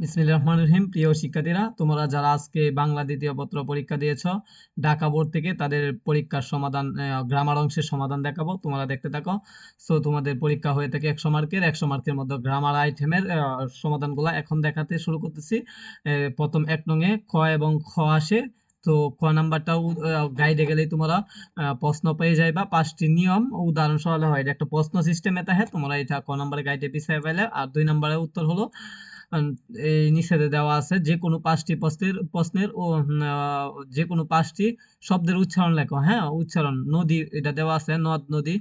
বিসমিল্লাহির রহমান রহিম। প্রিয় শিক্ষার্থীরা, তোমরা যারা আজকে বাংলা দ্বিতীয় পত্র পরীক্ষা দিয়েছ, ঢাকা বোর্ড থেকে তাদের পরীক্ষার সমাধান গ্রামার অংশের সমাধান দেখাবো। তোমরা দেখতে থাকো। সো, তোমাদের পরীক্ষা হয়ে থাকে একশো মার্কের। একশো মার্কের মধ্যে গ্রামার আইটেমের সমাধানগুলো এখন দেখাতে শুরু করতেছি। প্রথম এক নঙে খ এবং খ আসে। তো ক নাম্বারটাও গাইডে গেলেই তোমরা প্রশ্ন পেয়ে যাইবা। পাঁচটি নিয়ম উদাহরণ সহ হয়। এটা একটা প্রশ্ন সিস্টেমে থাকে, তোমরা এটা ক নাম্বারে গাইডে পিছিয়ে পেলে আর দুই নাম্বারের উত্তর হলো নিষেধে দেওয়া আছে, যে কোনো পাঁচটি প্রশ্নের প্রশ্নের ও যে কোনো পাঁচটি শব্দের উচ্চারণ লেখো হ্যাঁ? উচ্চারণ, নদী, এটা দেওয়া আছে, নদ, নদী।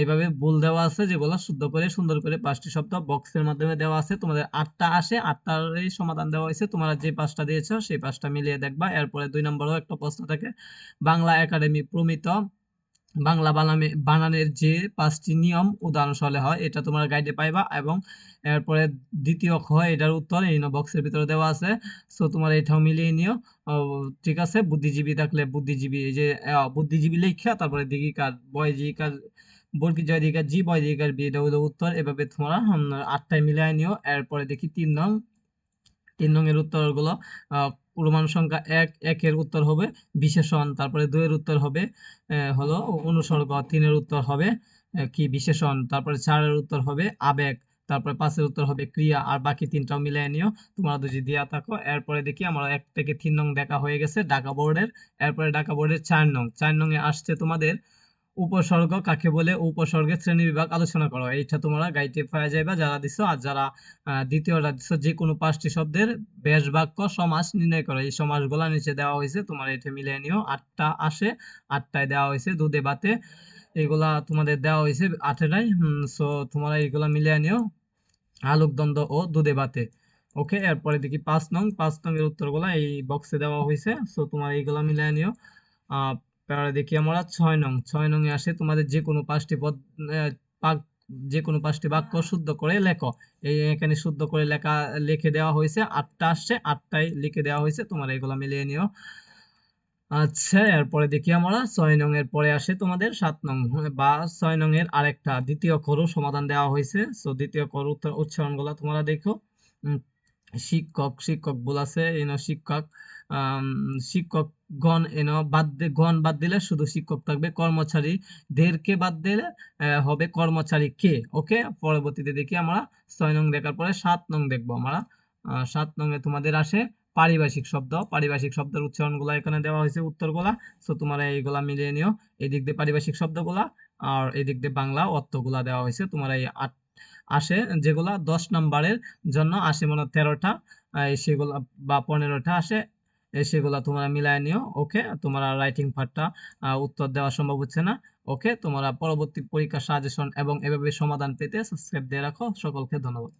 এইভাবে ভুল দেওয়া আছে, যেগুলো শুদ্ধ করে, সুন্দর করে পাঁচটি শব্দ বক্সের মাধ্যমে দেওয়া আছে, তোমাদের আটটা আসে, আটটারই সমাধান দেওয়া হয়েছে, তোমরা যে পাঁচটা দিয়েছ, সেই পাঁচটা মিলিয়ে দেখবা। এরপরে দুই নম্বরও একটা প্রশ্ন থাকে, বাংলা একাডেমি প্রমিত বাংলা বানামে, বানানের যে পাঁচটি নিয়ম উদাহরণ সলে হয়, এটা তোমার গাইডে পাইবা এবং এরপরে দ্বিতীয় খ, এটার উত্তর এই বক্সের ভিতরে দেওয়া আছে। সো তোমার এটাও মিলিয়ে নিও। ঠিক আছে? বুদ্ধিজীবী থাকলে বুদ্ধিজীবী, এই যে বুদ্ধিজীবী লেখা তারপরে দিঘিকার বয়জিকার বর্গী জয় জি বয় বি, এটা হলো উত্তর। এভাবে তোমরা আটটায় মিলিয়ে নিও। এরপরে দেখি তিন নং তিন নং এর উত্তরগুলো পূর্ণমান সংখ্যা এক, একের উত্তর হবে বিশেষণ, তারপরে দুইয়ের উত্তর হবে হলো অনুসর্গ, তিনের উত্তর হবে কি বিশেষণ, তারপরে চারের উত্তর হবে আবেগ, তারপরে পাঁচের উত্তর হবে ক্রিয়া, আর বাকি তিনটাও মিলিয়ে নিও, তোমরা যদি দিয়া থাকো, এরপরে দেখি আমরা এক থেকে তিন নং দেখা হয়ে গেছে ঢাকা বোর্ডের, এরপরে ঢাকা বোর্ডের চার নং চার নং এ আসছে তোমাদের উপসর্গ কাকে বলে? উপসর্গের শ্রেণি বিভাগ আলোচনা করো। এইটা তোমরা গাইডে পাওয়া যাইবা। যারা দিছো আর যারা দ্বিতীয়টা দিছো, যে কোনো পাঁচটি শব্দের বেশ বাক্য সমাস নির্ণয় করো। এই সমাসগুলো নিচে দেওয়া হয়েছে, তোমার এটা মিলিয়ে নিও। আটটা আসে, আটটায় দেওয়া হয়েছে, দুধে বাতে। এগুলা তোমাদের দেওয়া হয়েছে আঠেরাই সো তোমরা এইগুলা মিলিয়ে নিও। আলোক দ্বন্দ্ব ও দুধে বাতে। ওকে এরপরে দেখি পাঁচ নং। পাঁচ নং এর উত্তরগুলা এই বক্সে দেওয়া হয়েছে। সো তোমার এইগুলা মিলিয়ে নিও। তারপরে দেখি আমরা ছয় নং ছয় নং এ আসে তোমাদের যে কোনো পাঁচটি পদ যে কোনো পাঁচটি বাক্য শুদ্ধ করে লেখো। এই এখানে শুদ্ধ করে লেখা লিখে দেওয়া হয়েছে আটটা আসছে আটটাই লিখে দেওয়া হয়েছে তোমরা এগুলো মিলিয়ে নিও। আচ্ছা এরপরে দেখি আমরা ছয় নং এর পরে আসে তোমাদের সাত নং বা ছয় নং এর আরেকটা দ্বিতীয় করু সমাধান দেওয়া হয়েছে। সো দ্বিতীয় কর উত্তর উচ্চারণ তোমরা দেখো। শিক্ষক শিক্ষক বলাছে এন শিক্ষক। শিক্ষক গণ এন বাদ গণ বাদ দিলে শুধু শিক্ষক থাকবে। কর্মচারী দেরকে বাদ দিলে হবে কর্মচারী কে? ওকে, পরবর্তীতে দেখি আমরা ছয় নং দেখার পরে সাত নং দেখব আমরা। সাত নং এ তোমাদের আসে পারিভাষিক শব্দ। পারিভাষিক শব্দের উচ্চারণগুলো এখানে দেওয়া হয়েছে উত্তরগুলা। সো, তোমরা এইগুলা মিলিয়ে নিও। এই দিক দিয়ে পারিভাষিক শব্দগুলা আর এদিক দিয়ে বাংলা অর্থগুলা দেওয়া হয়েছে। তোমরা এই আট আসে, যেগুলা দশ নাম্বারের জন্য আসে, মনে তেরোটা সেগুলো বা পনেরোটা আসে সেগুলা তোমরা মিলায় নিও, ওকে? তোমরা রাইটিং পার্টটা উত্তর দেওয়া সম্ভব হচ্ছে না, ওকে? তোমরা পরবর্তী পরীক্ষা সাজেশন এবং এভাবে সমাধান পেতে সাবস্ক্রাইব দিয়ে রাখো, সকলকে ধন্যবাদ।